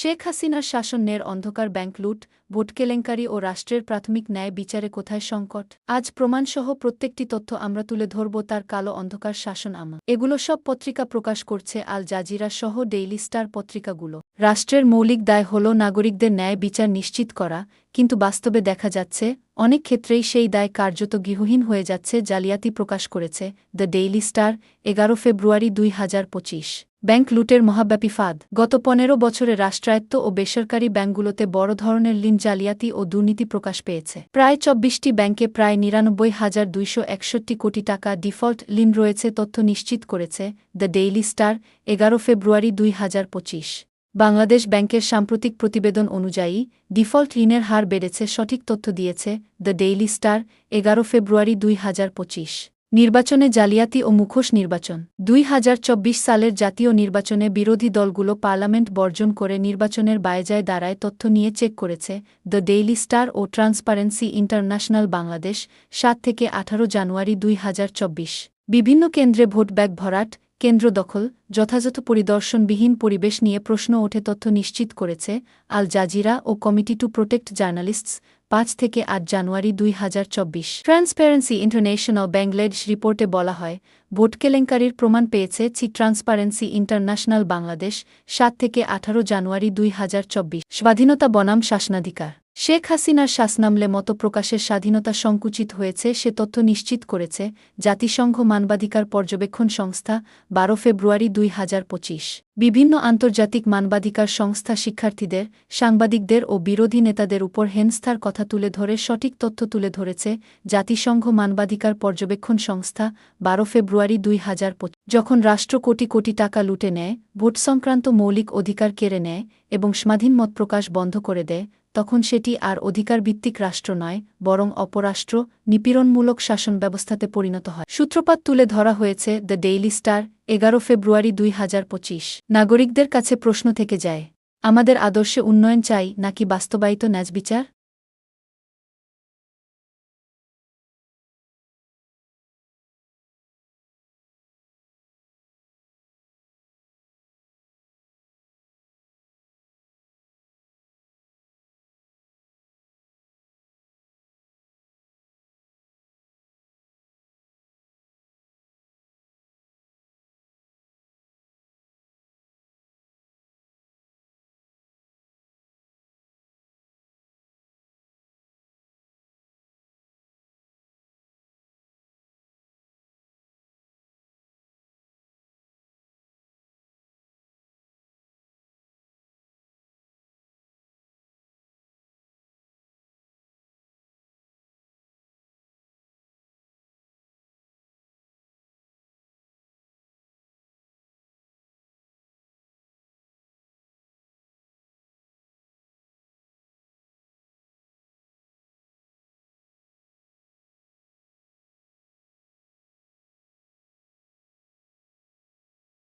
শেখ হাসিনার শাসনের অন্ধকার ব্যাংক লুট, ভোট কেলেঙ্কারি ও রাষ্ট্রের প্রাথমিক ন্যায় বিচারে কোথায় সংকট? আজ প্রমাণসহ প্রত্যেকটি তথ্য আমরা তুলে ধরব তার কালো অন্ধকার শাসন আমা। এগুলো সব পত্রিকা প্রকাশ করছে আল জাজিরা সহ ডেইলি স্টার পত্রিকাগুলো। রাষ্ট্রের মৌলিক দায় হল নাগরিকদের ন্যায় বিচার নিশ্চিত করা, কিন্তু বাস্তবে দেখা যাচ্ছে অনেক ক্ষেত্রেই সেই দায় কার্যত গৃহহীন হয়ে যাচ্ছে, জালিয়াতি প্রকাশ করেছে দ্য ডেইলি স্টার এগারো ফেব্রুয়ারি দুই হাজার পঁচিশ। ব্যাংক লুটের মহাব্যাপী ফাঁদ। গত পনেরো বছরে রাষ্ট্রায়ত্ত ও বেসরকারি ব্যাংকগুলোতে বড় ধরনের লিন জালিয়াতি ও দুর্নীতি প্রকাশ পেয়েছে। প্রায় চব্বিশটি ব্যাংকে প্রায় নিরানব্বই হাজার দুইশো একষট্টি কোটি টাকা ডিফল্ট লিন রয়েছে, তথ্য নিশ্চিত করেছে দ্য ডেইলি স্টার এগারো ফেব্রুয়ারি দুই হাজার পঁচিশ। বাংলাদেশ ব্যাংকের সাম্প্রতিক প্রতিবেদন অনুযায়ী, ডিফল্ট ঋণের হার বেড়েছে, সঠিক তথ্য দিয়েছে দ্য ডেইলি স্টার, এগারো ফেব্রুয়ারি দুই হাজার পঁচিশ। নির্বাচনে জালিয়াতি ও মুখোশ নির্বাচন। দুই হাজার চব্বিশ সালের জাতীয় নির্বাচনে বিরোধী দলগুলো পার্লামেন্ট বর্জন করে নির্বাচনের বায়জায় দাঁড়ায় তথ্য নিয়ে চেক করেছে দ্য ডেইলি স্টার ও ট্রান্সপারেন্সি ইন্টারন্যাশনাল বাংলাদেশ, সাত থেকে আঠারো জানুয়ারি দুই হাজার চব্বিশ। বিভিন্ন কেন্দ্রে ভোট ব্যাগ ভরাট কেন্দ্র দখল, যথাযথ পরিদর্শনবিহীন পরিবেশ নিয়ে প্রশ্ন ওঠে তথ্য নিশ্চিত করেছে আল জাজিরা ও কমিটি টু প্রোটেক্ট জার্নালিস্টস পাঁচ থেকে আট জানুয়ারি দুই হাজার চব্বিশ। ট্রান্সপারেন্সি ইন্টারন্যাশনাল বাংলাদেশ রিপোর্টে বলা হয়, ভোট কেলেঙ্কারির প্রমাণ পেয়েছে চি ট্রান্সপারেন্সি ইন্টারন্যাশনাল বাংলাদেশ, সাত থেকে আঠারো জানুয়ারি দুই হাজার চব্বিশ। স্বাধীনতা বনাম শাসনাধিকার। শেখ হাসিনার শাসনামলে মতো প্রকাশের স্বাধীনতা সংকুচিত হয়েছে, সে তথ্য নিশ্চিত করেছে জাতিসংঘ মানবাধিকার পর্যবেক্ষণ সংস্থা, বারো ফেব্রুয়ারি দুই হাজার পঁচিশ। বিভিন্ন আন্তর্জাতিক মানবাধিকার সংস্থা শিক্ষার্থীদের, সাংবাদিকদের ও বিরোধী নেতাদের উপর হেনস্থার কথা তুলে ধরে সঠিক তথ্য তুলে ধরেছে জাতিসংঘ মানবাধিকার পর্যবেক্ষণ সংস্থা, বারো ফেব্রুয়ারি দুই হাজার যখন রাষ্ট্র কোটি কোটি টাকা লুটে নেয় ভোট সংক্রান্ত মৌলিক অধিকার কেড়ে নেয় এবং স্বাধীন মত প্রকাশ বন্ধ করে দেয় তখন সেটি আর অধিকারভিত্তিক রাষ্ট্র নয়, বরং অপরাষ্ট্র, নিপীড়নমূলক শাসন ব্যবস্থাতে পরিণত হয়। সূত্রপাত তুলে ধরা হয়েছে দ্য ডেইলি স্টার, এগারো ফেব্রুয়ারি দুই হাজার পঁচিশ। নাগরিকদের কাছে প্রশ্ন থেকে যায়, আমাদের আদর্শে উন্নয়ন চাই নাকি বাস্তবায়িত ন্যাজ বিচার